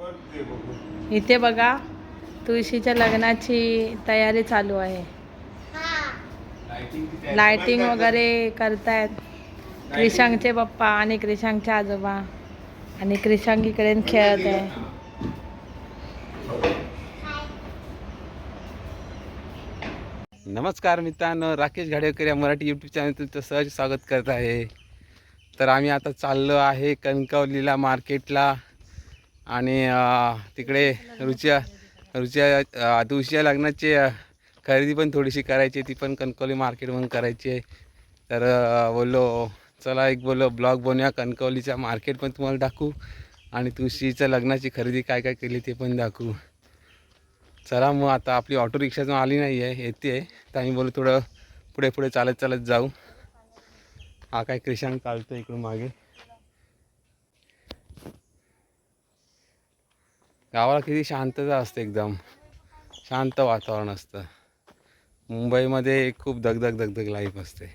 इथे बघा तुळशीच्या लग्नाची तयारी चालू आहे. लाइटिंग वगैरे करतायत. क्रिशांगचे पप्पा आणि क्रिशांगचे आजोबा. आणि क्रिशांग इकडे खेळत आहे. नमस्कार मित्रांनो राकेश घाडेकर या मराठी यूट्यूब चॅनल तुमचं सहज स्वागत करत आहे. तर आम्ही आता चाललो आहे कणकवलीला मार्केटला आणि तिकडे रुचिया रुचिया तुळशीच्या लग्नाची खरेदी पण थोडीशी करायची आहे, ती पण कणकवली मार्केटमधून करायची आहे. तर बोललो चला एक बोललो ब्लॉग बनवूया कणकवलीच्या मार्केट पण तुम्हाला दाखवू आणि तुळशीच्या लग्नाची खरेदी काय काय केली ते पण दाखवू. चला मग आता आपली ऑटो रिक्षातून आली नाही आहे येते. आहे तर आम्ही बोलू थोडं पुढे पुढे चालत चालत जाऊ. हा काय क्रिशांक चालतो इकडून मागे. गावाला किती शांतता असते एकदम. शांत वातावरण असतं. मुंबईमध्ये खूप दगदग दगदग लाईफ असते.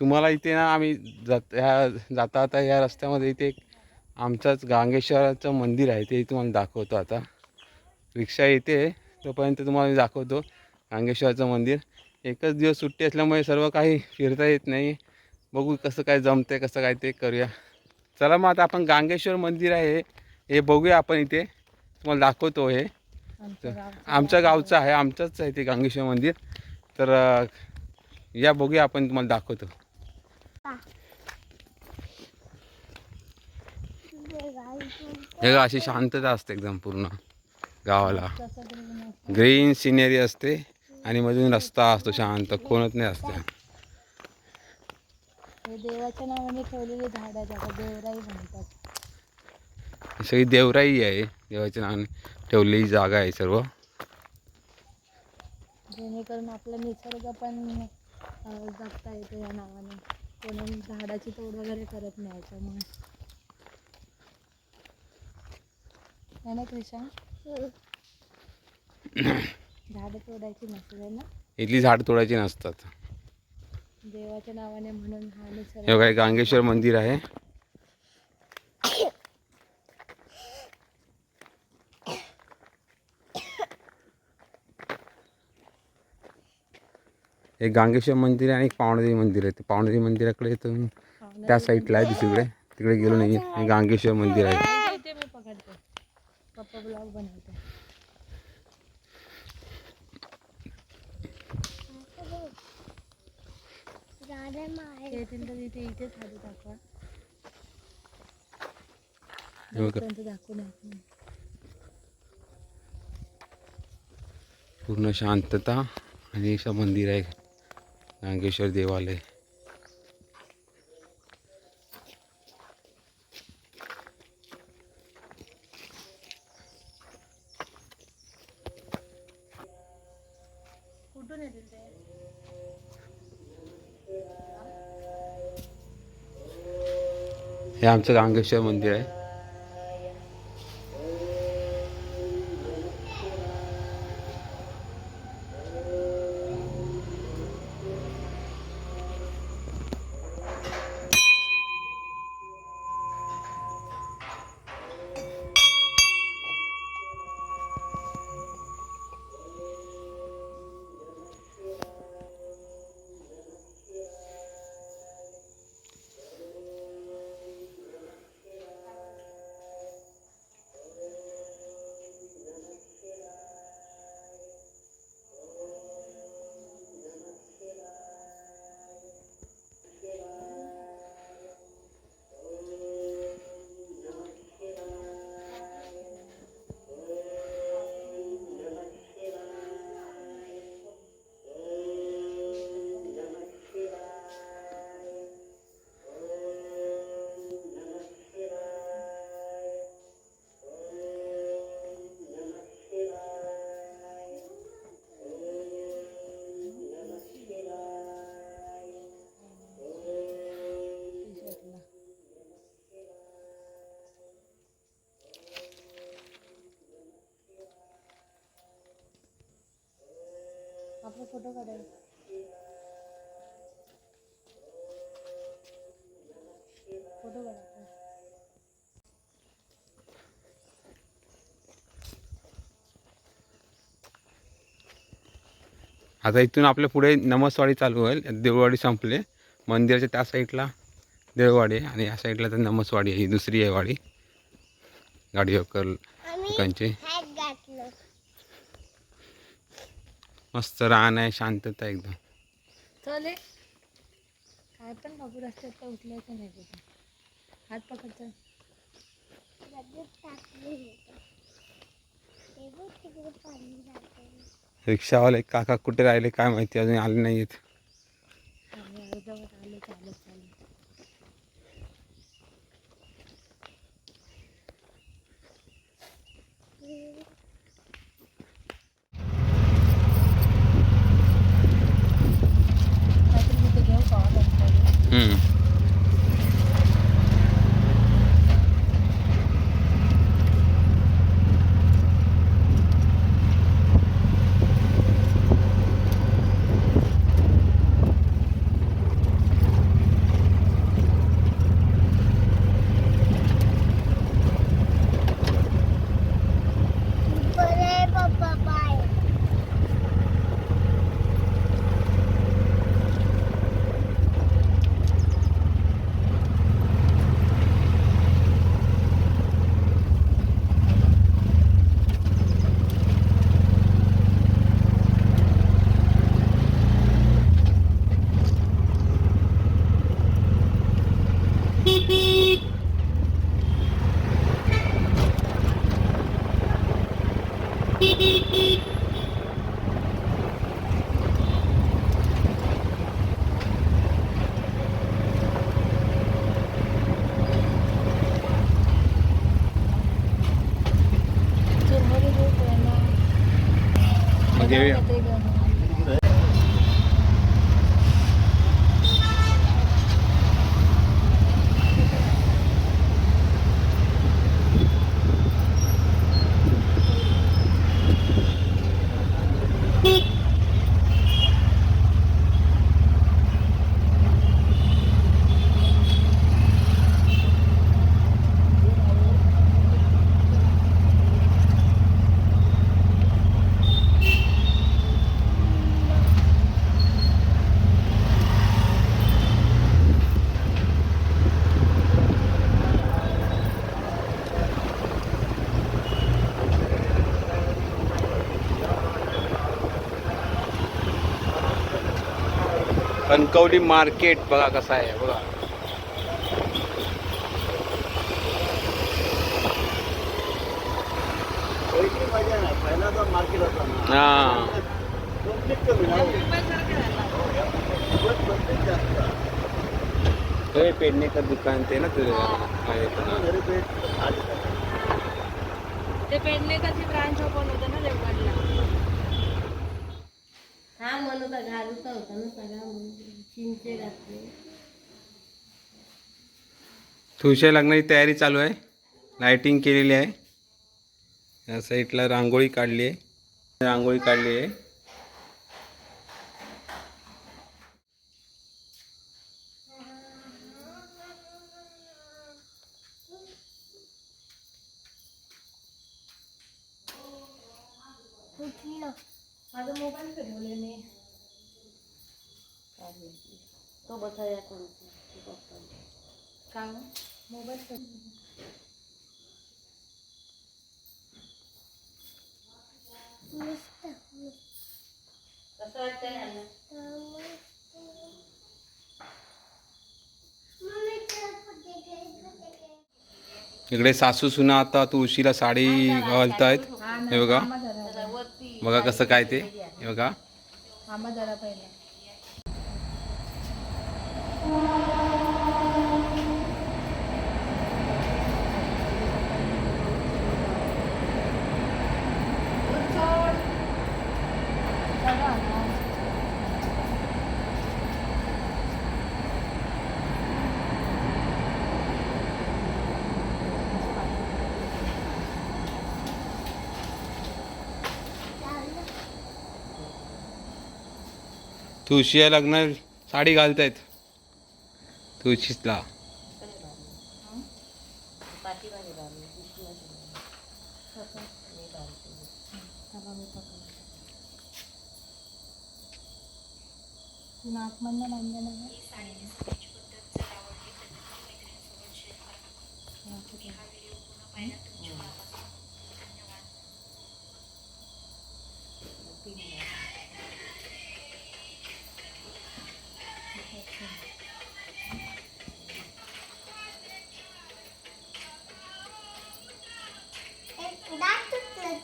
तुम्हाला इथे ना आम्ही जात ह्या जाता आता या रस्त्यामध्ये इथे एक आमचंच गांगेश्वराचं मंदिर आहे ते तुम्हाला दाखवतो आता. रिक्षा येते तोपर्यंत तुम्हाला मी दाखवतो गांगेश्वराचं मंदिर. एकच दिवस सुट्टी असल्यामुळे सर्व काही फिरता येत नाही. बघू कसं काय जमतंय कसं काय ते करूया. चला मग आता आपण गांगेश्वर मंदिर आहे. हे बघूया आपण इथे. तुम्हाला दाखवतो हे. आमच्या गावचं. आहे आमचंच आहे ते गांगेश्वर मंदिर. तर या बघूया आपण तुम्हाला दाखवतो. हे बघा, अशी शांतता असते एकदम पूर्ण गावाला. ग्रीन सिनेरी असते आणि मधून रस्ता असतो शांत कोणच नाही असते हे देवाच्या नावाने ठेवलेली झाडं देवराई म्हणतात. सगळी देवराई आहे. देवाच्या नावाने ठेवलेली जागा आहे सर्व. जेणेकरून आपला निसर्ग पण जगता येतो या नावाने. कोणी झाडाची तोड वगैरे करत नाही याच्यामुळे. ना कृषा झाडं तोडायची नसते ना? इथली झाड तोडायची नसतात. देवाच्या नावाने म्हणून हा निसर्ग गांगेश्वर मंदिर आहे. एक गांगेश्वर मंदिर आहे आणि एक पावणादेवी मंदिर आहे. ते पावणदेवी मंदिराकडे इथून त्या साईडला आहे दुसरीकडे. तिकडे गेलो नाही हे गांगेश्वर मंदिर आहे. पूर्ण शांतता आणि असं मंदिर आहे. नागेश्वर देवालय. हे आमचं गांगेश्वर मंदिर आहे. फोटो फोटो काढायचा फोटो काढायचा आता इथून आपल्या पुढे नमसवाडी चालू होईल. देवळवाडी संपले. मंदिराच्या त्या साईडला देवळवाडी आहे आणि या साईडला तर नमसवाडी आहे. ही दुसरी आहे वाडी. गाडी वकर लोकांची. मस्त रान आहे शांतता एकदम. चले काय पण बाबू रस्त्यात उठल्याचं नाही कुठे हात पकडतो रिक्षावाले काका कुठे राहिले काय माहिती अजून आले नाही आहेत जवळ आले चालत चालत. कणकवली मार्केट बघा कसं आहे बघा. हा. हे पेडणेकर दुकान ते ना तुझं? ते पेडणेकरची ब्रांच ओपन होतं ना देवगडला हा म्हणून तर घालूचा होता ना सगळा. म्हणून चिंचे घातले तुळशीच्या लग्नाची तयारी चालू आहे. लायटिंग केलेली आहे. या साईडला रांगोळी काढली आहे. रांगोळी काढली आहे. माझा मोबाईल फिरवले मी. तो बसाया कोणता तो पप्पा का मोबाईल कसं वाटतंय? इकडे सासू सुना आता तुळशीला साडी घालत आहेत हे बघा. बघा कसं काय ते. हे बघा. तुळशीला लग्न साडी घालतायत. तुळशीला पाठीमागे घालून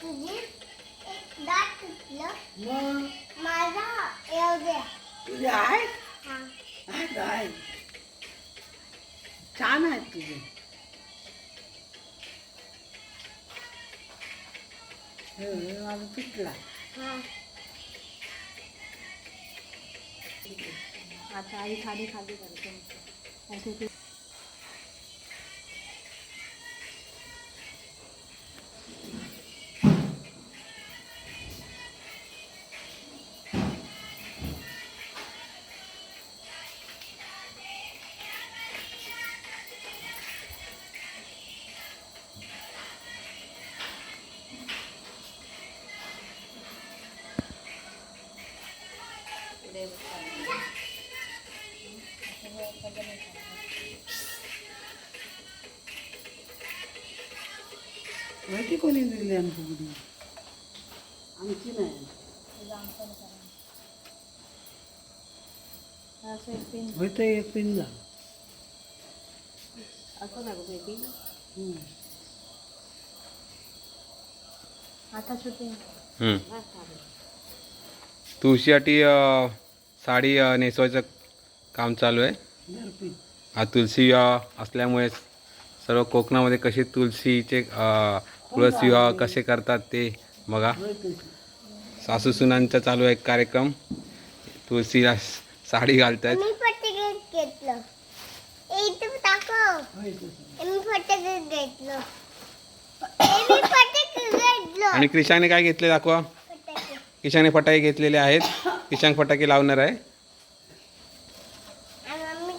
तुझी दात तुटलं माझा येऊ द्या तुझे आहेत हा आहेत आहेत छान आहेत तुझे. हे माझा तुटला हा. आता आई खाली खाली करते. आणि फुगडी आमची नाही. पिन होतं एक पिन झालं असं लागू हम्म. आता हम्म. तुळशीसाठी साडी नेसवायचं काम चालू आहे. हा तुलसी असल्यामुळे सर्व कोकणामध्ये कसे तुलसीचे तुळस विवाह कसे करतात ते बघा. सासू सुनांचा चालू आहे कार्यक्रम. तुळशीला साडी घालतात. आणि क्रिशाने काय घेतले दाखवा. किशाने फटाके घेतलेले आहेत. किशांग फटाके लावणार आहे.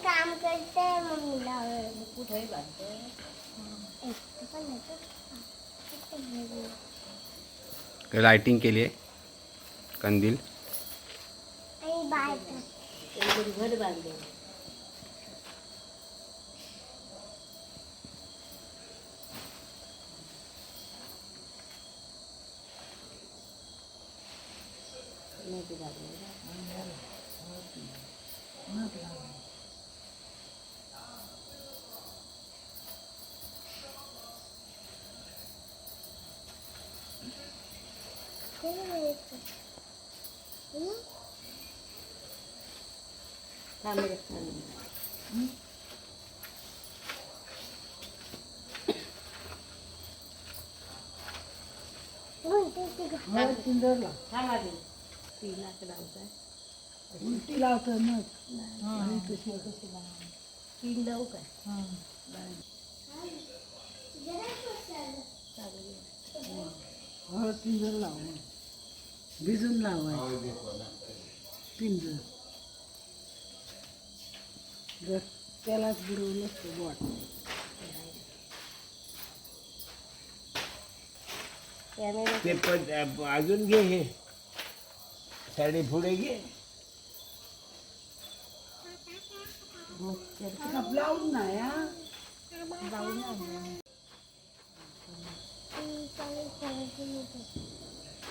काम लाइटिंग केली आहे कंदील। आणि बाहेर घर उलटी लावतं मग तीन लावू काय हळद पिंजर लाव भिजून लावाय पिंजर जर त्यालाच बुडवलं तर बोट. ते पण अजून घे हे. साडी पुढे घे. ब्लाऊज नाही हा? घेणे भिजव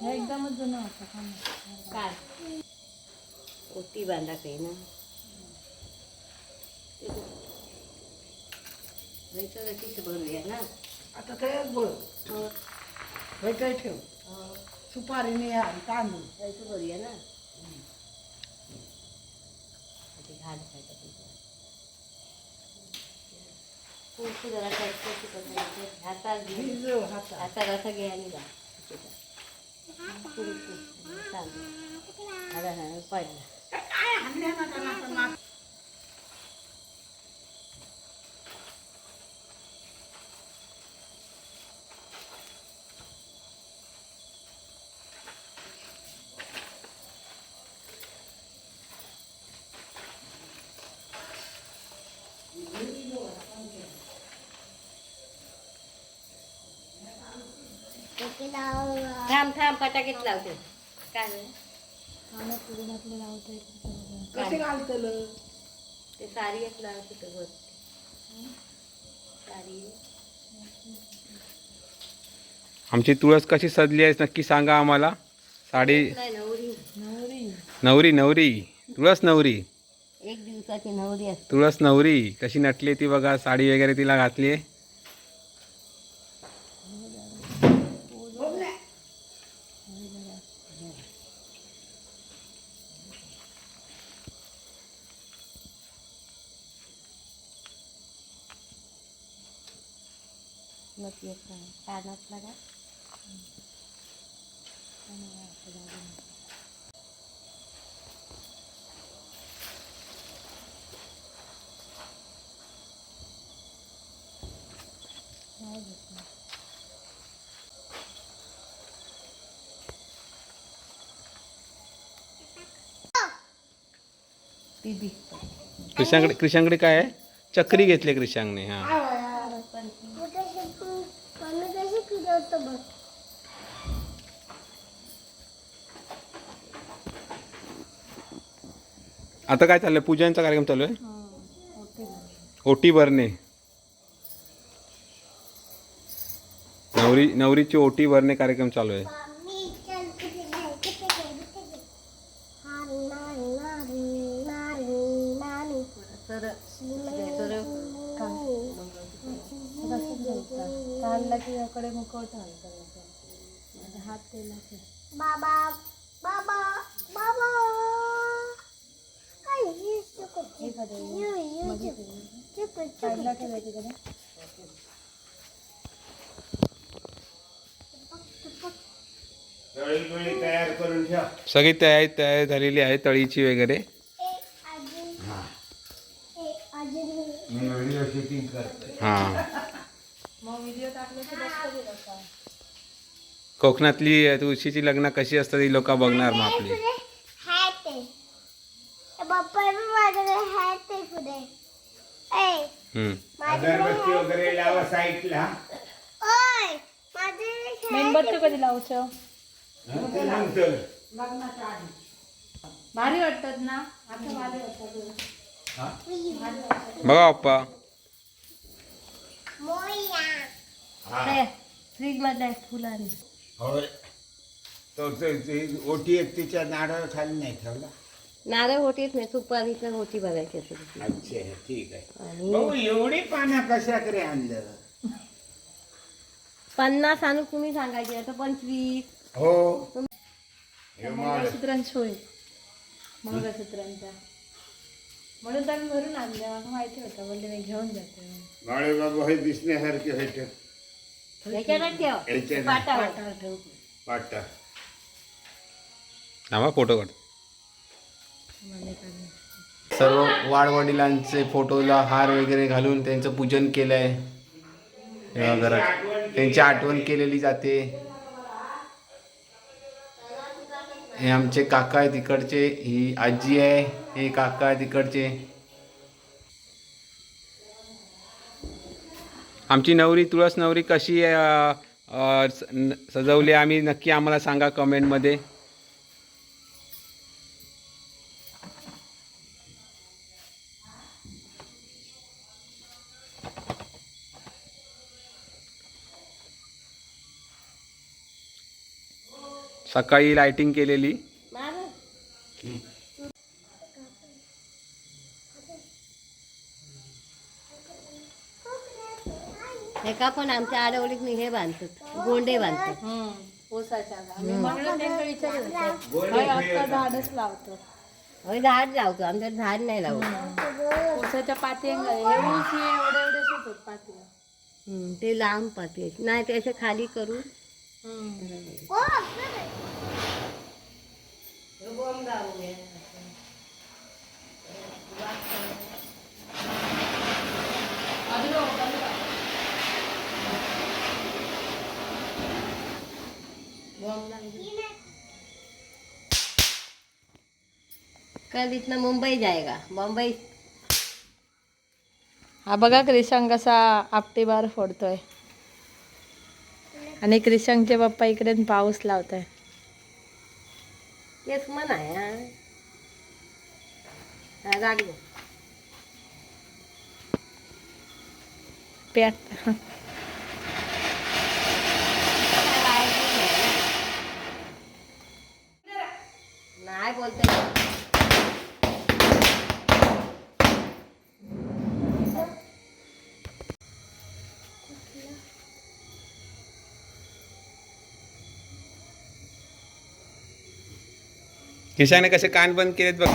हे एकदमच जुनं होतं का काय? ओटी बांधा काही ना. भरूया ना? आता तयार बघ भेटाय ठेव? सुपारीने आणि तांदूळ. जायचं भरूया ना. ते घाल काय खूप जरा हातात. हातात असं घे आणि जा. पडलं थांब थांब फटाकेच लावते? काय? कसे घालतलं? ते साडी एक लावत होतं वर साडी आमची तुळस कशी सजली आहे नक्की सांगा आम्हाला. साडी नाही नवरी. नवरी नवरी. तुळस नवरी. एक दिवसाची नवरी असते. तुळस नवरी. कशी नटली ती बघा साडी वगैरे तिला घातली आहे. का दीदी क्रिशांकडे क्रिशांकडे काय आहे? चक्री घेतली क्रिशांगने हा. बघ. आता काय चाललंय? पूजांचा कार्यक्रम चालू आहे? ओटी भरणे. नवरी नवरीची ओटी भरणे कार्यक्रम चालू आहे मम्मी चल कुठे जायचं ते घे, कुठे घे. हारी, नारी, नारी, नारी, नारी. तर काढला की याकडे मुखवटा हात केला बाबा बाबा बाबा. आई, हे चुकत. यू, यू, चुकत. चुकत, चुकत. तळी बिळी तयार करून ठेव. सगळी तयारी तयारी झालेली आहे तळीची वगैरे. ए, अजून ए, अजून. मी व्हिडिओ शूटिंग करतोय हां. कोकणातली तुळशीची लग्न कशी असतात ही लोक बघणार मग आपली. अगरबत्ती वगैरे लावा साईडला. मेणबत्ती कधी लावचं? भारी वाटतात ना? आता भारी वाटतात. बघा पप्पा मोया. फ्रीजमध्ये फुलाने होय. तो ओटी तिच्या नारळ खाली नाही ठेवला? नारळ होतीच नाही सुपारीचं होती बघायची असेल अच्छा ठीक आहे. आणि भाऊ एवढी पानं कशाकडे आणलं? पन्नास आणून तुम्ही सांगायचे आता पंचवीस. हो. हे माल. मंगळसूत्रांची होय. मंगळसूत्रांच्या म्हणून तर मी भरून आणल्या मला माहिती होतं म्हणजे मी घेऊन जाते. बाळे बाबा हे दिसण्यासारखे होते. ह्याच्याकडे ठेव. याच्यात पाटावर. ठेव. पाटा. थांबा फोटो काढ. सर्व वाडवडिलांचे फोटोला हार वगैरे घालून त्यांचं पूजन केलं आहे घरात. त्यांची आठवण केलेली जाते. हे आमचे काका आहे तिकडचे ही आजी आहे हे काका आहे तिकडचे. आमची नवरी तुळस नवरी कशी आहे, अ, अ, स- न- सजवली आहे आम्ही नक्की आम्हाला सांगा कमेंटमध्ये. सकाळी लाइटिंग केलेली. मार. एका पण आमच्या आडवडीत मी हे बांधतात गोंडे बांधतात ओसाच्या झाडच लावतो? होय झाड लावतो. आमच्यात झाड नाही लावतो. ओसाच्या पाती एवढी एवढे एवढे होत पाती हम्म, ते लांब पाती. नाही ते असे खाली करून. ओ कल इतना मुंबई जाएगा। मुंबई। हा बघा क्रिशांक कसा आपटी बार फोडतोय. आणि क्रिशांकचे पप्पा इकडे पाऊस लावताय. केस मन आहे हा. हा जागी प्याट नाही बोलते किशाने कसे कान बंद केलेत बघ.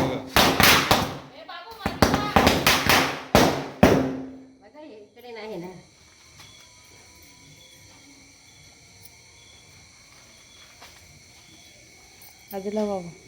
नाही ना बाजूला बाबा.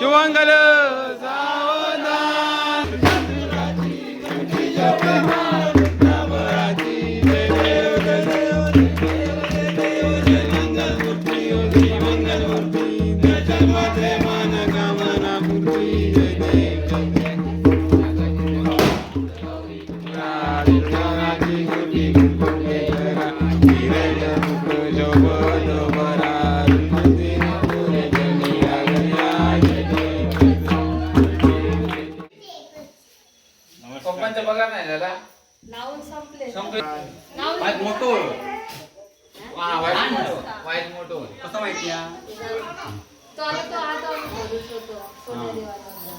Yuvangalı.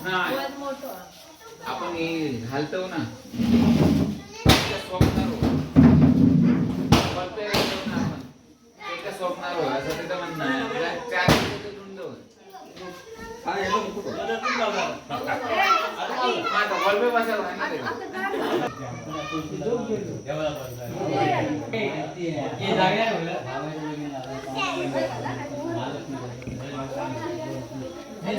नाही आपण हे घालतो ना स्वप्नार हो. परत ना आपण. एका स्वप्नार हो, असं तिथं म्हणणं चार